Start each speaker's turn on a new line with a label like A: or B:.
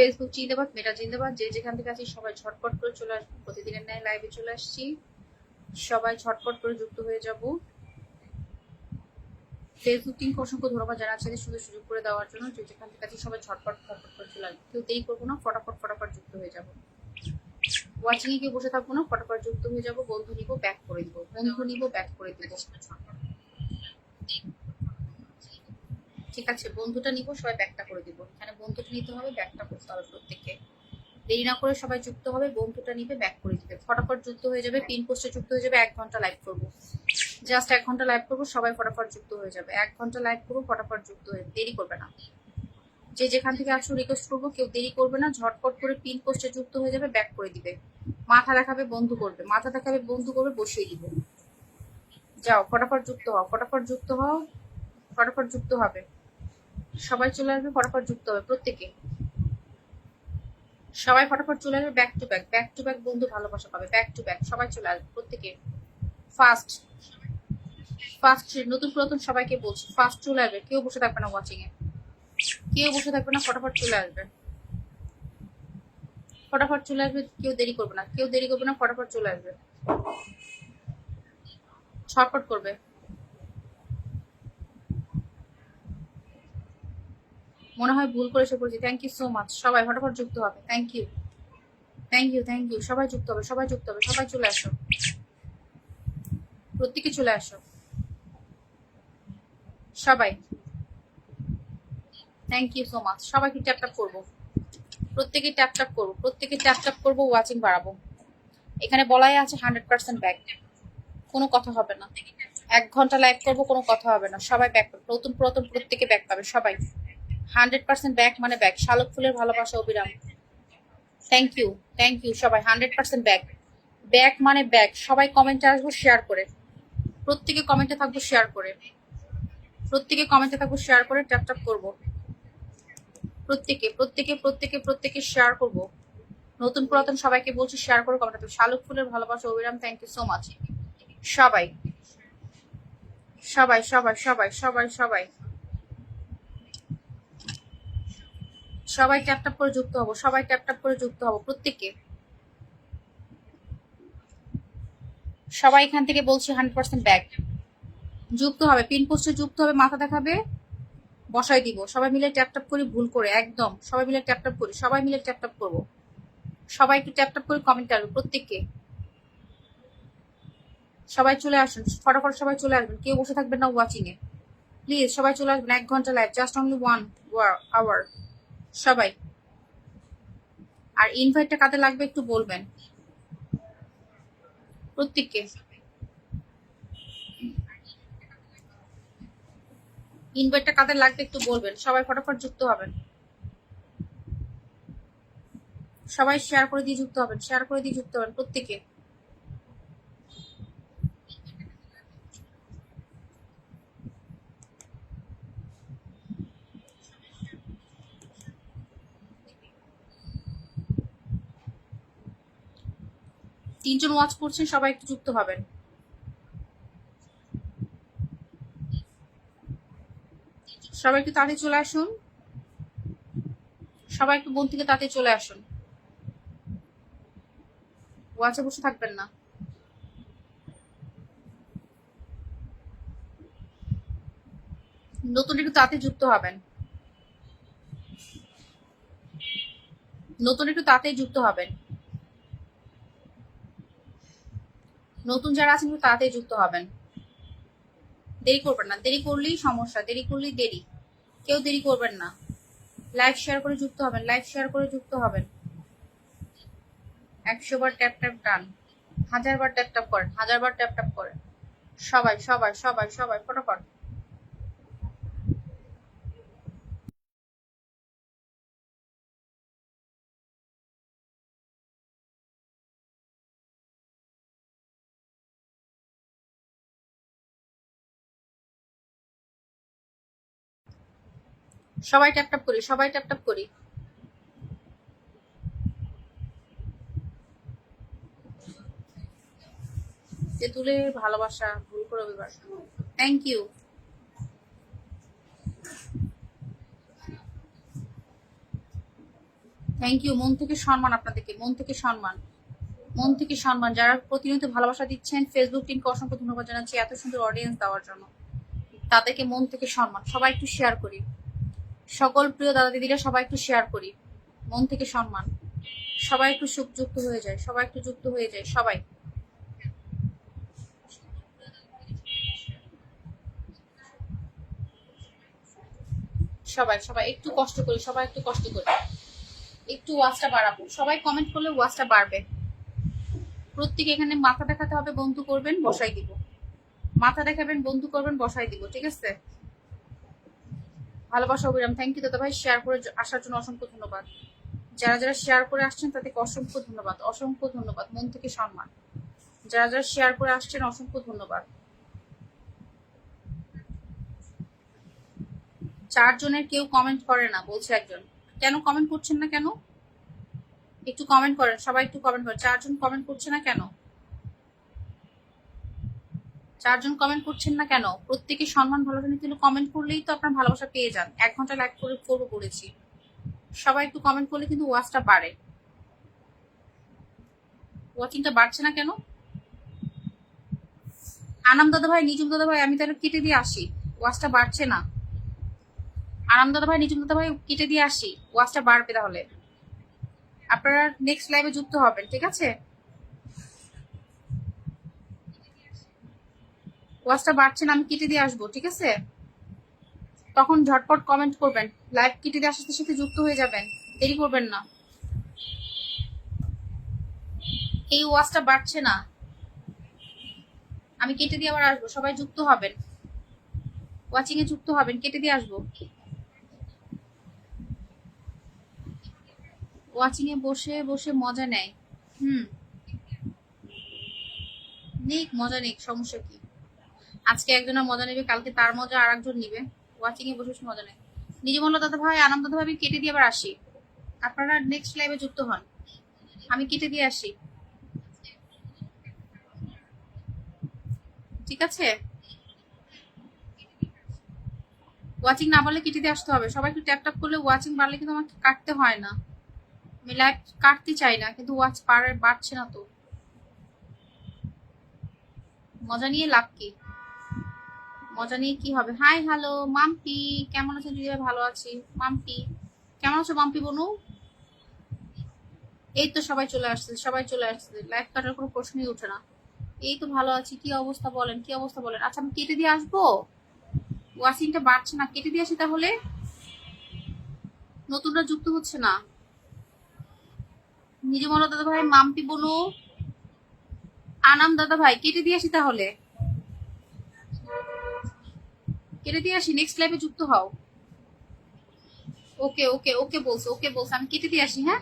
A: Facebook জিন্দাবাদ মেটা জিন্দাবাদ, যে যেখান থেকে আছি সবাই ঝটপট করে চলে আসব। প্রতিদিনের ন্যায় লাইভে চলে আসছি। সবাই ঝটপট করে যুক্ত হয়ে যাব। ফেসবুক টিম অসংখ্য ধন্যবাদ জানাচ্ছি সুন্দর সুযোগ করে দেওয়ার জন্য। যে যেখান থেকে আছি সবাই ঝটপট ফটফট করে চলে আসব। কেউ দেরি করব না, ফটাফট ফটাফট যুক্ত হয়ে যাব। ওয়াচিং এ কেউ বসে থাকব না, ফটাফট যুক্ত হয়ে যাব। বন্ধু নিব ব্যাক করে দিব। বন্ধু নিব ব্যাক করে দিব। ঠিক আছে, বন্ধুটা নিব, সবাই ব্যাকটা করে দিব। এখানে বন্ধুটা নিতে হবে ব্যাকটা করতে হবে প্রত্যেককে। দেরি না করে সবাই যুক্ত হবে, বন্ধুটা নিবে ব্যাক করে দিবে। ফটাফট যুক্ত হয়ে যাবে, পিন পোস্টে যুক্ত হয়ে যাবে, এক ঘণ্টা লাইভ করব। জাস্ট এক ঘণ্টা লাইভ করব, সবাই ফটাফট যুক্ত হয়ে যাবে। এক ঘণ্টা লাইভ করব, ফটাফট যুক্ত হয়ে, দেরি করবে না। যে যেখান থেকে আসো রিকোয়েস্ট করব, কেউ দেরি করবে না, ঝটপট করে পিন পোস্টে যুক্ত হয়ে যাবে ব্যাক করে দিবে। মাথা দেখাবে, বন্ধু করবে। মাথা দেখাবে, বন্ধু করবে, বসিয়ে দিবে। যাও, ফটাফট যুক্ত হও, ফটাফট যুক্ত হও, ফটাফট যুক্ত হবে। সবাই চলে আসবে, ফটাফট যুক্ত হবে প্রত্যেকে। সবাই ফটাফট চলে আসবে back to back back to back বন্ধু ভালোবাসা পাবে ব্যাক টু ব্যাক সবাই চলে আসবে প্রত্যেকে। ফার্স্ট ফার্স্ট নতুন পুরাতন সবাইকে বলছি ফার্স্ট চলে আসবে, কেউ বসে থাকবে না ওয়াচিং এ। কেউ বসে থাকবে না, ফটাফট চলে আসবে। ফটাফট চলে আসবে, কেউ দেরি করবে না, কেউ দেরি করবে না, ফটাফট চলে আসবে। ছটফট করবে। মনে হয় ভুল করে এসে পড়েছি। থ্যাংক ইউ সো মাচ সবাই ফটাফট যুক্ত হবে। Thank you thank you thank you সবাই যুক্ত হবে, সবাই যুক্ত হবে, সবাই চলে আসো। প্রত্যেকে চলে আসো। সবাই। থ্যাংক ইউ সো মাচ সবাইকে ট্যাপ ট্যাপ করব। প্রত্যেকে ট্যাপ ট্যাপ করব। প্রত্যেকে ট্যাপ ট্যাপ করব ওয়াচিং বাড়াবো। এখানে বলাই আছে হান্ড্রেড পার্সেন্ট ব্যাক কোনো কথা হবে না। এক ঘণ্টা লাইভ করব, কোনো কথা হবে না। সবাই ব্যাক পাবে নতুন পুরাতন প্রত্যেকে ব্যাক পাবে। সবাই। হান্ড্রেড পার্সেন্ট ব্যাক মানে ব্যাক। শালক ফুলের ভালোবাসা, অবিরাম। থ্যাংক ইউ থ্যাংক ইউ সবাই, হান্ড্রেড পার্সেন্ট ব্যাক। ব্যাক মানে ব্যাক। সবাই কমেন্টে আসব শেয়ার করে। প্রত্যেকে কমেন্টে থাকব শেয়ার করে। প্রত্যেকে কমেন্টে থাকব শেয়ার করে ট্যাপ ট্যাপ করব। প্রত্যেকে প্রত্যেকে প্রত্যেকে প্রত্যেকে শেয়ার করব। নতুন পুরাতন সবাইকে বলছি শেয়ার করে কমেন্ট শালুক ফুলের ভালোবাসা, অবিরাম থ্যাংক ইউ সো মাচ সবাই সবাই সবাই সবাই সবাই সবাই। সবাই ট্যাপ করে যুক্ত হব, সবাই ট্যাপ ট্যাপ করে যুক্ত হব প্রত্যেকে সবাই এখান থেকে বলছি হান্ড্রেড পার্সেন্ট ব্যাক যুক্ত হবে পিন পোস্টে যুক্ত হবে, মাথা দেখাবে, বসাই দিব। সবাই মিলে ট্যাপ ট্যাপ করি, ভুল করে, একদম। সবাই মিলে ট্যাপ ট্যাপ করি, সবাই মিলে ট্যাপ ট্যাপ করব। সবাই একটু ট্যাপ ট্যাপ করে কমেন্ট আসবে প্রত্যেককে। সবাই চলে আসুন, ফটাফট সবাই চলে আসবেন, কেউ বসে থাকবেন না ওয়াচিং এ। প্লিজ সবাই চলে আসবেন, এক ঘণ্টা live just only one hour সবাই। আর ইনভাইটটা কাতে লাগবে একটু বলবেন? প্রত্যেককে। ইনভাইটটা কাদের লাগবে একটু বলবেন। সবাই ফটাফট যুক্ত হবেন। সবাই শেয়ার করে দিয়ে যুক্ত হবেন শেয়ার করে দিয়ে যুক্ত হবেন প্রত্যেকে তিনজন ওয়াচ করছেন, সবাই একটু যুক্ত হবেন। সবাই একটু তাতে চলে আসুন। সবাই একটু বোন থেকে তাতে চলে আসুন। ওয়াচে বসে থাকবেন না। নতুন একটু তাতে যুক্ত হবেন। নতুন একটু তাড়াতাড়ি যুক্ত হবেন। নতুন যারা আছেন তাড়াতাড়ি যুক্ত হবেন। দেরি করবেন না। দেরি করলেই সমস্যা, দেরি করলেই দেরি। কেউ দেরি করবেন না। লাইভ শেয়ার করে যুক্ত হবেন লাইভ শেয়ার করে যুক্ত হবেন। একশো বার ট্যাপ ট্যাপ টান হাজার বার ট্যাপ ট্যাপ করেন, হাজার বার ট্যাপ ট্যাপ করেন। সবাই সবাই সবাই সবাই, ফটোফট। সবাই ট্যাপ ট্যাপ করি, সবাই ট্যাপ ট্যাপ করি। তেঁতুলের ভালোবাসা, ভুল করে রবিবার থ্যাংক ইউ থ্যাংক ইউ মন থেকে সম্মান আপনাদেরকে, মন থেকে সম্মান। মন থেকে সম্মান। যারা প্রতিনিয়ত ভালোবাসা দিচ্ছেন ফেসবুক টিমকে অসংখ্য ধন্যবাদ জানাচ্ছি এত সুন্দর অডিয়েন্স দেওয়ার জন্য। তাদেরকে মন থেকে সম্মান। সবাই একটু শেয়ার করি। সকল প্রিয় দাদা দিদিরা সবাই একটু শেয়ার করি। মন থেকে সম্মান। সবাই একটু সুখ যুক্ত হয়ে যায়, সবাই একটু যুক্ত হয়ে যায়, সবাই। সবাই সবাই, একটু কষ্ট করি, সবাই একটু কষ্ট করি। একটু ওয়াজটা বাড়াবো। সবাই কমেন্ট করলে ওয়াজটা বাড়বে। প্রত্যেকে এখানে মাথা দেখাতে হবে, বন্ধু করবেন, বসাই দিব। মাথা দেখাবেন, বন্ধু করবেন, বসাই দিব, ঠিক আছে? ভালোবাসা, অবিরাম। থ্যাংক ইউ দাদা ভাই শেয়ার করে আসার জন্য অসংখ্য ধন্যবাদ। যারা যারা শেয়ার করে আসছেন, তাদেরকে অসংখ্য ধন্যবাদ। অসংখ্য ধন্যবাদ। মন থেকে সম্মান। যারা যারা শেয়ার করে আসছেন, অসংখ্য ধন্যবাদ। চারজনের কেউ কমেন্ট করে না, বলছে একজন। কেন কমেন্ট করছেন না কেন? একটু কমেন্ট করেন। সবাই একটু কমেন্ট করেন। চারজন কমেন্ট করছে না কেন? চারজন কমেন্ট করছেন না কেন? প্রত্যেকে সম্মান ভালোবাসা নিতে কমেন্ট করলেই তো আপনার ভালোবাসা পেয়ে যান। এক ঘণ্টা লাইক করে, করব করেছি। সবাই একটু কমেন্ট করলে কিন্তু ওয়াচটা বাড়ে। ওয়াচিংটা বাড়ছে না কেন? আনাম দাদা ভাই নিজুম দাদা ভাই, আমি তাহলে কেটে দিয়ে আসি। ওয়াচটা বাড়ছে না। আরাম দাদা ভাই নিজুম দাদা ভাই, কেটে দিয়ে আসি। ওয়াচটা বাড়বে তাহলে। আপনারা নেক্সট লাইভে যুক্ত হবেন, ঠিক আছে? ওয়াচটা বাড়ছে না, আমি কেটে দিয়ে আসব, ঠিক আছে? তখন ঝটপট কমেন্ট করবেন লাইভ কেটে দিয়ে আসার সাথে যুক্ত হয়ে যাবেন, দেরি করবেন না। এই ওয়াচটা বাড়ছে না। আমি কেটে দিয়ে আবার আসব, সবাই যুক্ত হবেন। ওয়াচিং এ যুক্ত হবেন, কেটে দিয়ে আসব। ওয়াচিং এ বসে বসে মজা নেয়। হুম। নিক, মজা নিক, সমস্যা কি? আজকে একজনের মজা নেবে, কালকে তার মজা আর একজন নিবে। ওয়াচিং এ বসে মজা নেয়। নিজে বলল দাদা ভাই, আনন্দ দাদা ভাই কেটে দিয়ে আবার আসি। আপনারা নেক্সট লাইভে যুক্ত হন। আমি কেটে দিয়ে আসি। ঠিক আছে? ওয়াচিং না বাড়লে কেটে দিয়ে আসতে হবে। সবাই একটু ট্যাপ ট্যাপ করলে ওয়াচিং বাড়লে কিন্তু আমাকে কাটতে হয় না। আমি লাইভ কাটতে চাই না, কিন্তু ওয়াচ পারে বাড়ছে না তো। মজা নিয়ে লাভ কি? মজা নিয়ে কি হবে? হাই হ্যালো মাম্পি, কেমন আছেন দিদি? ভালো আছি। মাম্পি, কেমন আছো মাম্পি বনু? এই তো সবাই চলে আসছে, সবাই চলে আসছে। লাইভ কাটার কোনো প্রশ্নই ওঠে না। এই তো ভালো আছি, কি অবস্থা বলেন, কি অবস্থা বলেন? আচ্ছা আমি কেটে দিয়ে আসব? ওয়াশিংটা বাড়ছে না, কেটে দিয়ে আসি তাহলে? নতুনরা যুক্ত হচ্ছে না। নিজে মনে দাদা ভাই মাম্পি বনু, আনাম দাদা ভাই কেটে দিয়ে আসি তাহলে? কেটে দিয়ে আসি নেক্সট লাইভে যুক্ত হও। ওকে ওকে ওকে বলছে ওকে বলছে, আমি কেটে দিয়ে আসি হ্যাঁ?